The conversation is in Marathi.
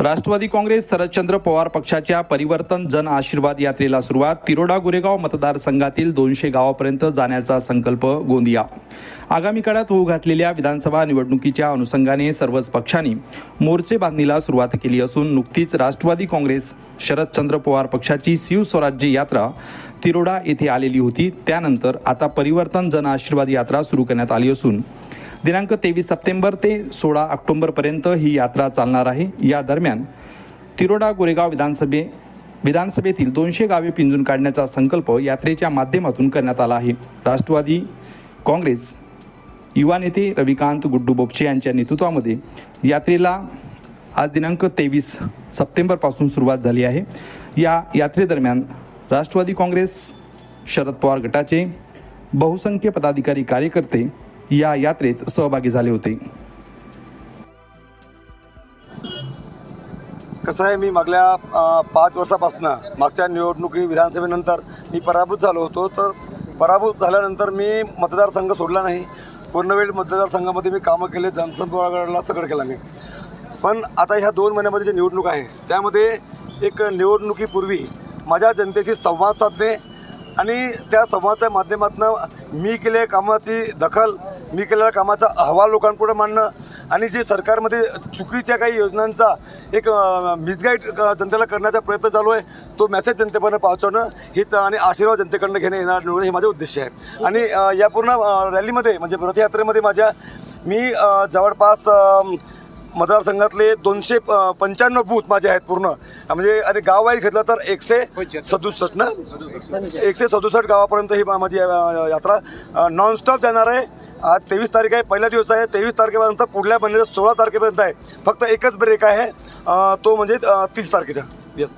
राष्ट्रवादी काँग्रेस शरदचंद्र पवार पक्षाच्या परिवर्तन जन आशीर्वाद यात्रेला सुरुवात. तिरोडा गोरेगाव मतदारसंघातील दोनशे गावापर्यंत जाण्याचा संकल्प गोंदिया. आगामी काळात होऊ घातलेल्या विधानसभा निवडणुकीच्या अनुषंगाने सर्वच पक्षांनी मोर्चे बांधणीला सुरुवात केली असून नुकतीच राष्ट्रवादी काँग्रेस शरदचंद्र पवार पक्षाची शिवस्वराज्य यात्रा तिरोडा येथे आलेली होती. त्यानंतर आता परिवर्तन जन आशीर्वाद यात्रा सुरू करण्यात आली असून दिनांक तेवीस सप्टेंबर ते सोळा ऑक्टोंबरपर्यंत ही यात्रा चालणार आहे. या दरम्यान तिरोडा गोरेगाव विधानसभे विधानसभेतील दोनशे गावे पिंजून काढण्याचा संकल्प यात्रेच्या माध्यमातून करण्यात आला आहे. राष्ट्रवादी काँग्रेस युवा नेते रविकांत गुड्डू बोपचे यांच्या नेतृत्वामध्ये यात्रेला आज दिनांक तेवीस सप्टेंबरपासून सुरुवात झाली आहे. या यात्रेदरम्यान राष्ट्रवादी काँग्रेस शरद पवार गटाचे बहुसंख्य पदाधिकारी कार्यकर्ते या यात्रेत सहभागी झाले होते. कसं आहे मी मागल्या पाच वर्षापासून मागच्या निवडणुकी विधानसभेनंतर मी पराभूत झालो होतो. तर पराभूत झाल्यानंतर मी मतदारसंघ सोडला नाही. पूर्णवेळ मतदारसंघामध्ये मी कामं केले जनसंपर्काला सगळं केलं मी. पण आता ह्या दोन महिन्यामध्ये जी निवडणूक आहे त्यामध्ये एक निवडणुकीपूर्वी माझ्या जनतेशी संवाद साधणे आणि त्या संवादाच्या माध्यमातून मी केलेल्या कामाची दखल मी केलेल्या कामाचा अहवाल लोकांपुढे मांडणं आणि जे सरकारमध्ये चुकीच्या काही योजनांचा एक मिसगाईड जनतेला करण्याचा प्रयत्न चालू आहे तो मेसेज जनतेपर्यंत पोहोचवणं हेच आणि आशीर्वाद जनतेकडनं घेणं येणार निवडणं हे माझे उद्देश आहे. आणि या पूर्ण रॅलीमध्ये म्हणजे रथयात्रेमध्ये माझ्या मी जवळपास मतदारसंघातले दोनशे प- पंच्याण्णव बूथ माझे आहेत पूर्ण. म्हणजे आणि गाववाईज घेतलं तर एकशे सदुसष्ट ना? एकशे सदुसष्ट गावापर्यंत ही माझी यात्रा नॉनस्टॉप जाणार आहे. आज तेवीस तारीख आहे पहिला दिवस आहे. तेवीस तारखेपर्यंत पुढल्या महिन्याच्या सोळा तारखेपर्यंत आहे. फक्त एकच ब्रेक आहे. तो म्हणजे तीस तारखेचा. येस